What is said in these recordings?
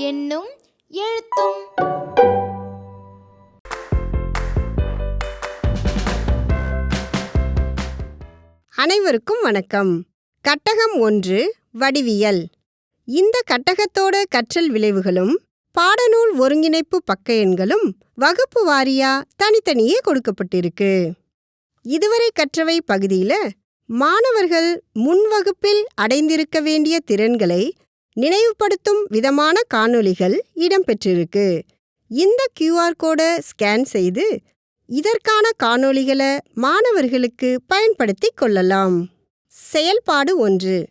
என்னும் எழுத்தும். அனைவருக்கும் வணக்கம். கட்டகம் ஒன்று வடிவியல். இந்த கட்டகத்தோட கற்றல் விளைவுகளும் பாடநூல் ஒருங்கிணைப்பு பக்க எண்களும் வகுப்பு வாரியா தனித்தனியே கொடுக்கப்பட்டிருக்கு. இதுவரை கற்றவை பகுதியில மாணவர்கள் முன் வகுப்பில் அடைந்திருக்க வேண்டிய திறன்களை நினைவுபடுத்தும் விதமான காணொளிகள் இடம்பெற்றிருக்கு. இந்த கியூஆர் கோடை ஸ்கேன் செய்து இதற்கான காணொளிகளை மாணவர்களுக்கு பயன்படுத்திக் கொள்ளலாம். செயல்பாடு ஒன்று.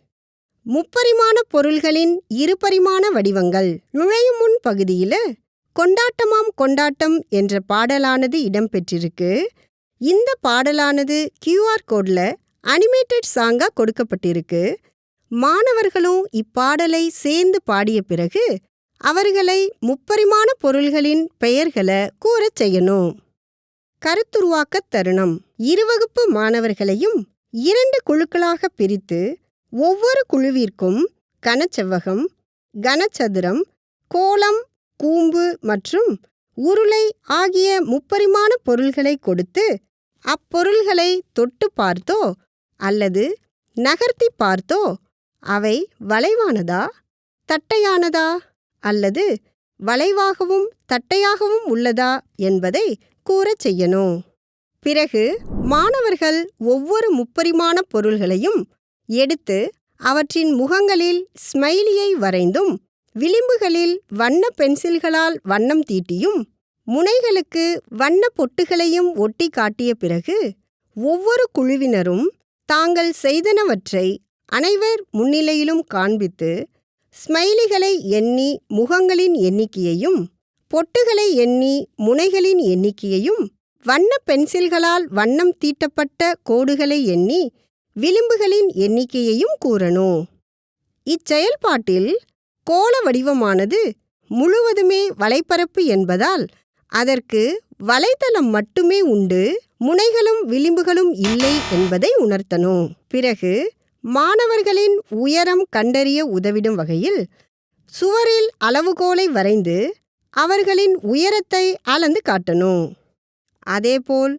முப்பரிமாண பொருள்களின் இருபரிமாண வடிவங்கள். நுழையும் முன் பகுதியில கொண்டாட்டமாம் கொண்டாட்டம் என்ற பாடலானது இடம்பெற்றிருக்கு. இந்த பாடலானது கியூஆர் கோட்ல அனிமேட்டட் சாங்கா கொடுக்கப்பட்டிருக்கு. மாணவர்களும் இப்பாடலை சேர்ந்து பாடிய பிறகு அவர்களை முப்பரிமாண பொருள்களின் பெயர்களை கூறச் செய்யணும். கருத்துருவாக்கத் தருணம். இருவகுப்பு மாணவர்களையும் இரண்டு குழுக்களாக பிரித்து ஒவ்வொரு குழுவிற்கும் கனச்செவ்வகம் கனச்சதுரம் கோலம் கூம்பு மற்றும் உருளை ஆகிய முப்பரிமாண பொருள்களை கொடுத்து அப்பொருள்களை தொட்டு பார்த்தோ அல்லது நகர்த்தி பார்த்தோ அவை வளைவானதா தட்டையானதா அல்லது வளைவாகவும் தட்டையாகவும் உள்ளதா என்பதை கூறச் செய்யணும். பிறகு மாணவர்கள் ஒவ்வொரு முப்பரிமாண பொருள்களையும் எடுத்து அவற்றின் முகங்களில் ஸ்மைலியை வரைந்தும் விளிம்புகளில் வண்ண பென்சில்களால் வண்ணம் தீட்டியும் முனைகளுக்கு வண்ண பொட்டுகளையும் ஒட்டி காட்டிய பிறகு ஒவ்வொரு குழுவினரும் தாங்கள் செய்தனவற்றை அனைவர் முன்னிலையிலும் காண்பித்து ஸ்மைலிகளை எண்ணி முகங்களின் எண்ணிக்கையையும் பொட்டுகளை எண்ணி முனைகளின் எண்ணிக்கையையும் வண்ண பென்சில்களால் வண்ணம் தீட்டப்பட்ட கோடுகளை எண்ணி விளிம்புகளின் எண்ணிக்கையையும் கூறணும். இச்செயல்பாட்டில் கோள வடிவமானது முழுவதுமே வலைப்பரப்பு என்பதால் அதற்கு வலைத்தளம் மட்டுமே உண்டு முனைகளும் விளிம்புகளும் இல்லை என்பதை உணர்த்தணும். பிறகு மாணவர்களின் உயரம் கண்டறிய உதவிடும் வகையில் சுவரில் அளவுகோலை வரைந்து அவர்களின் உயரத்தை அளந்து காட்டணும். அதேபோல்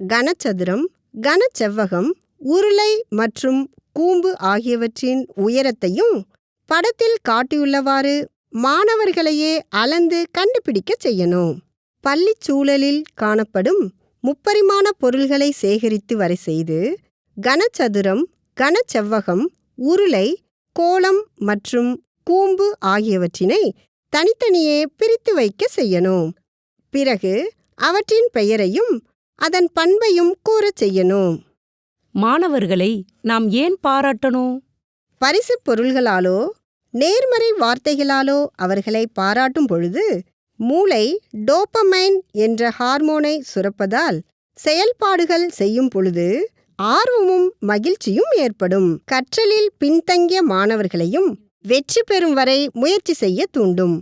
கனச்சதுரம் கனச்செவ்வகம் உருளை மற்றும் கூம்பு ஆகியவற்றின் உயரத்தையும் படத்தில் காட்டியுள்ளவாறு மாணவர்களையே அளந்து கண்டுபிடிக்கச் செய்யணும். பள்ளிச் சூழலில் காணப்படும் முப்பரிமாண பொருள்களை சேகரித்து வரை செய்து கனச்சதுரம் கனச்செவ்வகம் உருளை கோளம் மற்றும் கூம்பு ஆகியவற்றினை தனித்தனியே பிரித்து வைக்க செய்யணும். பிறகு அவற்றின் பெயரையும் அதன் பண்பையும் கூறச் செய்யணும். மாணவர்களை நாம் ஏன் பாராட்டணும்? பரிசுப் பொருள்களாலோ நேர்மறை வார்த்தைகளாலோ அவர்களை பாராட்டும் பொழுது மூளை டோப்பமைன் என்ற ஹார்மோனை சுரப்பதால் செயல்பாடுகள் செய்யும் பொழுது ஆர்வமும் மகிழ்ச்சியும் ஏற்படும். கற்றலில் பின்தங்கிய மாணவர்களையும் வெற்றி பெறும் வரை முயற்சி செய்ய தூண்டும்.